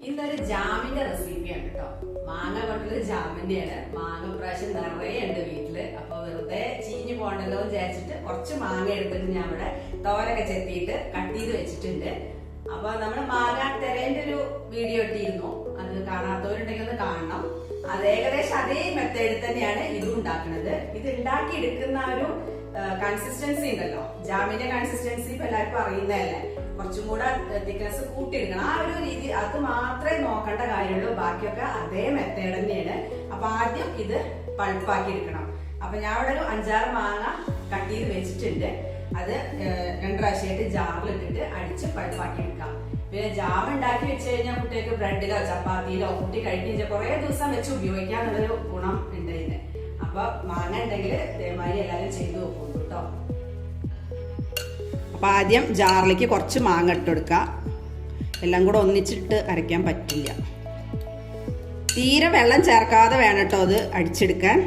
ഇന്നൊരു ജാമിന്റെ റെസിപ്പിയാണ് കേട്ടോ. മാങ്ങ കൊണ്ടുള്ള ജാമിന്റെയാണ് മാങ്ങ പ്രാവശ്യം നിറയെ ഉണ്ട് വീട്ടിൽ. അപ്പൊ വെറുതെ ചീഞ്ഞു പോകണ്ടല്ലോ വിചാരിച്ചിട്ട് കുറച്ച് മാങ്ങ എടുത്തിട്ട് ഞാൻ ഇവിടെ തോരൊക്കെ ചെത്തിയിട്ട് കട്ട് ചെയ്ത് വെച്ചിട്ടുണ്ട്. അപ്പൊ നമ്മുടെ മാങ്ങ തെരേന്റെ ഒരു വീഡിയോ ഇട്ടിരുന്നു. അത് കാണാത്തവരുണ്ടെങ്കിൽ ഒന്ന് കാണണം. അത് ഏകദേശം അതേ മെത്തേഡിൽ തന്നെയാണ് ഇത് ഉണ്ടാക്കുന്നത്. ഇത് ഉണ്ടാക്കി എടുക്കുന്ന ഒരു കൺസിസ്റ്റൻസി ഉണ്ടല്ലോ. ജാമിന്റെ കൺസിസ്റ്റൻസി ഇപ്പൊ എല്ലാവർക്കും അറിയുന്നതല്ലേ? കുറച്ചും കൂടെ തിക്നെസ് കൂട്ടിയെടുക്കണം. ആ ഒരു രീതി അത് മാത്രമേ നോക്കേണ്ട കാര്യമുള്ളൂ. ബാക്കിയൊക്കെ അതേ മെത്തേഡ് തന്നെയാണ്. അപ്പൊ ആദ്യം ഇത് പൾപ്പാക്കി എടുക്കണം അപ്പൊ ഞാൻ ഇവിടെ ഒരു അഞ്ചാറ് മാങ്ങ കട്ട് ചെയ്ത് വെച്ചിട്ടുണ്ട്. അത് രണ്ടു പ്രാവശ്യമായിട്ട് ജാറിലിട്ടിട്ട് അടിച്ച് പൾപ്പാക്കി എടുക്കാം പിന്നെ ജാം ഉണ്ടാക്കി വെച്ച് കഴിഞ്ഞാൽ കുട്ടികൾക്ക് ബ്രെഡിലോ ചപ്പാത്തിയിലോ കുട്ടി കഴിഞ്ഞാൽ കുറെ ദിവസം വെച്ച് ഉപയോഗിക്കാന്നുള്ളൊരു ഗുണം ഉണ്ട് ഇതിന്. അപ്പൊ മാങ്ങ ഉണ്ടെങ്കിൽ ഇതേമാതിരി എല്ലാവരും ചെയ്തു നോക്കും കേട്ടോ. അപ്പൊ ആദ്യം ജാറിലേക്ക് കുറച്ച് മാങ്ങ ഇട്ട് കൊടുക്കുക എല്ലാം കൂടെ ഒന്നിച്ചിട്ട് അരയ്ക്കാൻ പറ്റില്ല. തീരെ വെള്ളം ചേർക്കാതെ വേണം കേട്ടോ അത് അടിച്ചെടുക്കാൻ.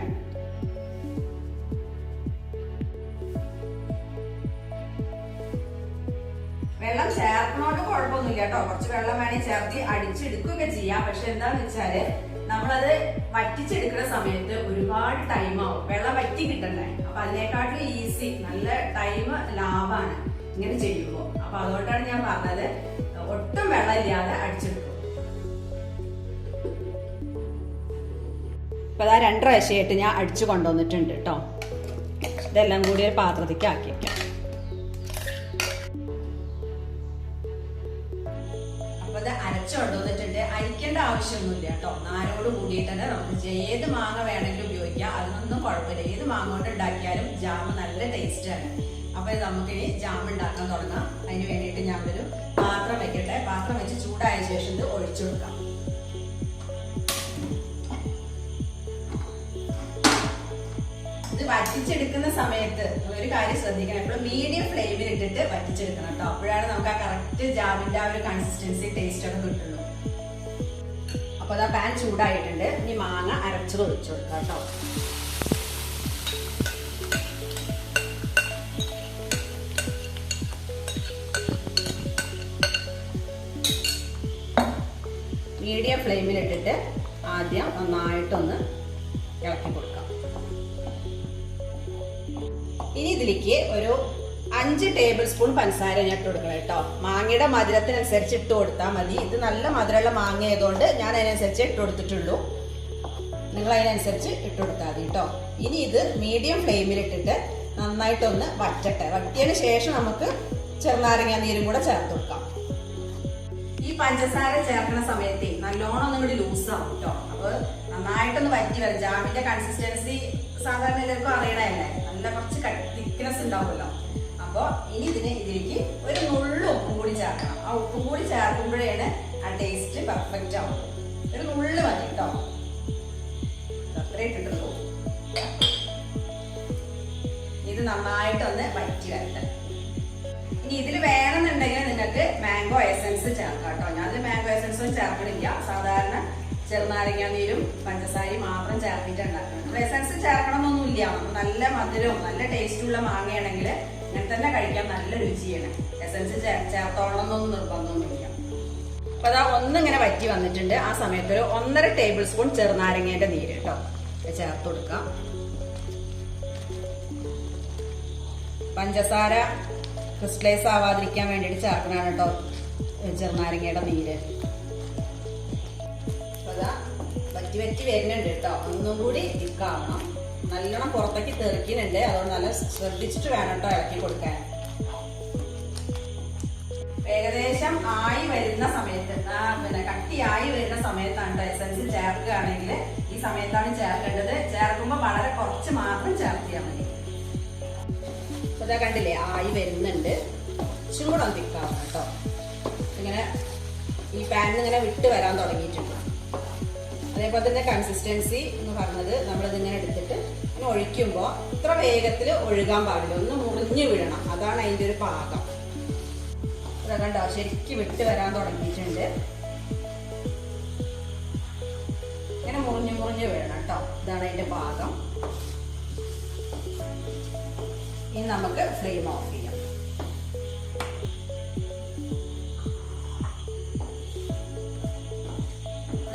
ചേർത്ത് അടിച്ചെടുക്കുകയൊക്കെ ചെയ്യാം. പക്ഷെ എന്താന്ന് വെച്ചാൽ നമ്മളത് വറ്റിച്ചെടുക്കുന്ന സമയത്ത് ഒരുപാട് ടൈം ആവും. വെള്ളം വറ്റി കിട്ടണ്ടേ? അപ്പൊ അതിനേക്കാട്ടിലും ഈസി നല്ല ടൈം ലാഭാണ് ഇങ്ങനെ ചെയ്യുമ്പോൾ അപ്പൊ അതുകൊണ്ടാണ് ഞാൻ പറഞ്ഞത് ഒട്ടും വെള്ളം ഇല്ലാതെ അടിച്ചെടുക്കും. ഇപ്പൊ അതാ രണ്ട് പ്രാവശ്യമായിട്ട് ഞാൻ അടിച്ചു കൊണ്ടുവന്നിട്ടുണ്ട് കേട്ടോ ഇതെല്ലാം കൂടി ഒരു പാത്രത്തിലേക്ക് ആക്കി വെക്കാം അരച്ചു കൊണ്ടുവന്നിട്ടുണ്ട് അരിക്കേണ്ട ആവശ്യമൊന്നുമില്ല കേട്ടോ. നാരോട് കൂടിയിട്ട് തന്നെ നമുക്ക് ഏത് മാങ്ങ വേണമെങ്കിലും ഉപയോഗിക്കാം. അതിനൊന്നും കുഴപ്പമില്ല. ഏത് മാങ്ങ കൊണ്ട് ഉണ്ടാക്കിയാലും ജാം നല്ല ടേസ്റ്റാണ് ആണ്. അപ്പൊ നമുക്ക് ഇനി ജാം ഉണ്ടാക്കാൻ തുടങ്ങാം. അതിന് വേണ്ടിയിട്ട് ഞാൻ ഒരു പാത്രം വെക്കട്ടെ. പാത്രം വെച്ച് ചൂടായ ശേഷം ഇത് ഒഴിച്ചു കൊടുക്കാം. വറ്റിച്ചെടുക്കുന്ന സമയത്ത് ഒരു കാര്യം ശ്രദ്ധിക്കണം. എപ്പോഴും മീഡിയം ഫ്ലെയിമിൽ ഇട്ടിട്ട് വറ്റിച്ചെടുക്കണം കേട്ടോ. അപ്പോഴാണ് നമുക്ക് ആ കറക്റ്റ് ജാമിന്റെ ആ ഒരു കൺസിസ്റ്റൻസി ടേസ്റ്റ് ഒക്കെ കിട്ടുള്ളൂ. അപ്പൊ അതാ പാൻ ചൂടായിട്ടുണ്ട്. ഇനി മാങ്ങ അരച്ചത് ഒഴിച്ചു കൊടുക്കാം കേട്ടോ. മീഡിയം ഫ്ലെയിമിൽ ഇട്ടിട്ട് ആദ്യം നന്നായിട്ടൊന്ന് ഇളക്കി കൊടുക്കാം. ഇനി ഇതിലേക്ക് ഒരു അഞ്ച് ടേബിൾ സ്പൂൺ പഞ്ചസാര ഞാൻ ഇട്ട് കൊടുക്കണം കേട്ടോ. മാങ്ങയുടെ മധുരത്തിനനുസരിച്ച് ഇട്ട് കൊടുത്താൽ മതി. ഇത് നല്ല മധുരമുള്ള മാങ്ങ ആയതുകൊണ്ട് ഞാൻ അതിനനുസരിച്ച് ഇട്ട് കൊടുത്തിട്ടുള്ളൂ. നിങ്ങൾ അതിനനുസരിച്ച് ഇട്ട് കൊടുത്താൽ മതി കേട്ടോ. ഇനി ഇത് മീഡിയം ഫ്ലെയിമിൽ ഇട്ടിട്ട് നന്നായിട്ടൊന്ന് വറ്റട്ടെ. വറ്റിയതിന് ശേഷം നമുക്ക് ചെറുനാരങ്ങ നീരും കൂടെ ചേർത്ത് കൊടുക്കാം. ഈ പഞ്ചസാര ചേർക്കുന്ന സമയത്ത് നല്ലോണം ഒന്നും കൂടി ലൂസാവും കേട്ടോ. അപ്പൊ നന്നായിട്ടൊന്ന് വറ്റി വരും. ജാമിന്റെ കൺസിസ്റ്റൻസി സാധാരണ എല്ലാവർക്കും അറിയണല്ലേ നല്ല കുറച്ച് തിക്നെസ് ഉണ്ടാവുമല്ലോ. അപ്പോൾ ഇനി ഇതിന് ഇതിലേക്ക് ഒരു നുള്ളു ഉപ്പും കൂടി ചേർക്കണം. ആ ഉപ്പും കൂടി ചേർക്കുമ്പോഴാണ് ആ ടേസ്റ്റ് പെർഫെക്റ്റ് ആവും. ഒരു നുള്ളു മതി കേട്ടോ ഇത് ഇട്ടിട്ടുള്ളൂ. ഇത് നന്നായിട്ടൊന്ന് വറ്റി വരട്ടെ. ഇനി ഇതിൽ വേണമെന്നുണ്ടെങ്കിൽ നിങ്ങൾക്ക് മാംഗോ എസൻസ് ചേർക്കാം കേട്ടോ ഞാൻ മാംഗോ എസൻസും ചേർക്കണില്ല. സാധാരണ ചെറുനാരങ്ങ നീരും പഞ്ചസാരയും മാത്രം ചേർത്തിട്ട് ഉണ്ടാക്കണം എസൻസ് ചേർക്കണമെന്നൊന്നുമില്ല. നല്ല മധുരവും നല്ല ടേസ്റ്റുള്ള മാങ്ങയാണെങ്കിൽ ഇങ്ങനെ തന്നെ കഴിക്കാൻ നല്ല രുചിയാണ്. എസൻസ് ചേർത്തോളണമെന്നൊന്നും നിർബന്ധമൊന്നുമില്ല. അപ്പൊ അതാ ഒന്നിങ്ങനെ വറ്റി വന്നിട്ടുണ്ട്. ആ സമയത്ത് ഒരു ഒന്നര ടേബിൾ സ്പൂൺ ചെറുനാരങ്ങേന്റെ നീര് കേട്ടോ ചേർത്ത് കൊടുക്കാം. പഞ്ചസാര ക്രിസ്റ്റലൈസ് ആവാതിരിക്കാൻ വേണ്ടിയിട്ട് ചേർക്കണാണ് കേട്ടോ ചെറുനാരങ്ങയുടെ നീര്. വറ്റി വറ്റി വരുന്നുണ്ട് കേട്ടോ. ഒന്നും കൂടി കാണണം. നല്ലോണം പുറത്തേക്ക് തെറിക്കുന്നുണ്ട്. അതുകൊണ്ട് നല്ല ശ്രദ്ധിച്ചിട്ട് വേണം കേട്ടോ ഇളക്കി കൊടുക്കാൻ. ഏകദേശം ആയി വരുന്ന സമയത്ത് പിന്നെ കട്ടി ആയി വരുന്ന സമയത്താണ് എസൻസ് ചേർക്കുകയാണെങ്കിൽ. ഈ സമയത്താണ് ചേർക്കേണ്ടത്. ചേർക്കുമ്പോൾ വളരെ കുറച്ച് മാത്രം ചേർത്തിയാൽ മതി. അതാ കണ്ടില്ലേ ആയി വരുന്നുണ്ട്. ഒന്ന് തിക്കാവണം കേട്ടോ. ഇങ്ങനെ ഈ പാനിൽ ഇങ്ങനെ വിട്ട് വരാൻ തുടങ്ങിയിട്ടുണ്ട്. അതേപോലെ തന്നെ കൺസിസ്റ്റൻസി എന്ന് പറഞ്ഞത് നമ്മളിതിങ്ങനെ എടുത്തിട്ട് ഇങ്ങനെ ഒഴിക്കുമ്പോൾ ഇത്ര വേഗത്തിൽ ഒഴുകാൻ പാടില്ല. ഒന്ന് മുറിഞ്ഞു വിടണം. അതാണ് അതിന്റെ ഒരു പാകം. ഇതാ കണ്ടോ? ശരിക്കും വിട്ട് വരാൻ തുടങ്ങിയിട്ടുണ്ട്. ഇങ്ങനെ മുറിഞ്ഞു മുറിഞ്ഞ് വേണം കേട്ടോ. ഇതാണ് അതിന്റെ പാകം. ഇനി നമുക്ക് ഫ്ലെയിം ഓഫ് ചെയ്യാം.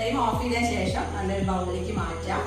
ഫ്ലെയിം ഓഫ് ചെയ്ത ശേഷം നല്ലൊരു ബൗളിലേക്ക് മാറ്റാം.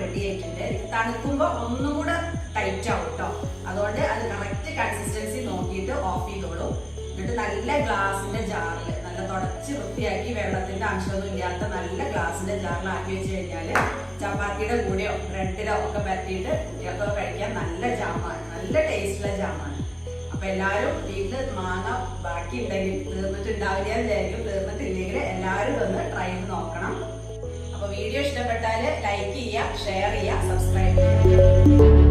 റെഡി ആയിട്ടുണ്ട്. തണുക്കുമ്പോൾ ഒന്നും കൂടെ ടൈറ്റ് ആവും കേട്ടോ അതുകൊണ്ട് അത് കറക്റ്റ് കൺസിസ്റ്റൻസി നോക്കിയിട്ട് ഓഫ് ചെയ്തോളൂ. എന്നിട്ട് നല്ല ഗ്ലാസിന്റെ ജാറിൽ നല്ല തുടച്ച് വൃത്തിയാക്കി വെള്ളത്തിന്റെ അംശമൊന്നും ഇല്ലാത്ത നല്ല ഗ്ലാസിന്റെ ജാറിൽ ആക്കി വെച്ച് കഴിഞ്ഞാൽ ചപ്പാത്തിയുടെ കൂടെയോ ബ്രെഡിലോ ഒക്കെ പരത്തിയിട്ട് കുട്ടികൾക്കൊക്കെ കഴിക്കാൻ നല്ല ജാമാണ്. നല്ല ടേസ്റ്റുള്ള ജാമാണ്. അപ്പൊ എല്ലാവരും വീട്ടിൽ മാങ്ങ ബാക്കി ഉണ്ടെങ്കിൽ തീർന്നിട്ടുണ്ടാവില്ല വിചാരിക്കും. തീർന്നിട്ടില്ലെങ്കിൽ എല്ലാവരും ഒന്ന് ട്രൈ ചെയ്ത് നോക്കണം. അപ്പൊ വീഡിയോ ഇഷ്ടപ്പെട്ടാൽ ലൈക്ക് ചെയ്യുക ഷെയർ ചെയ്യുക സബ്സ്ക്രൈബ് ചെയ്യുക.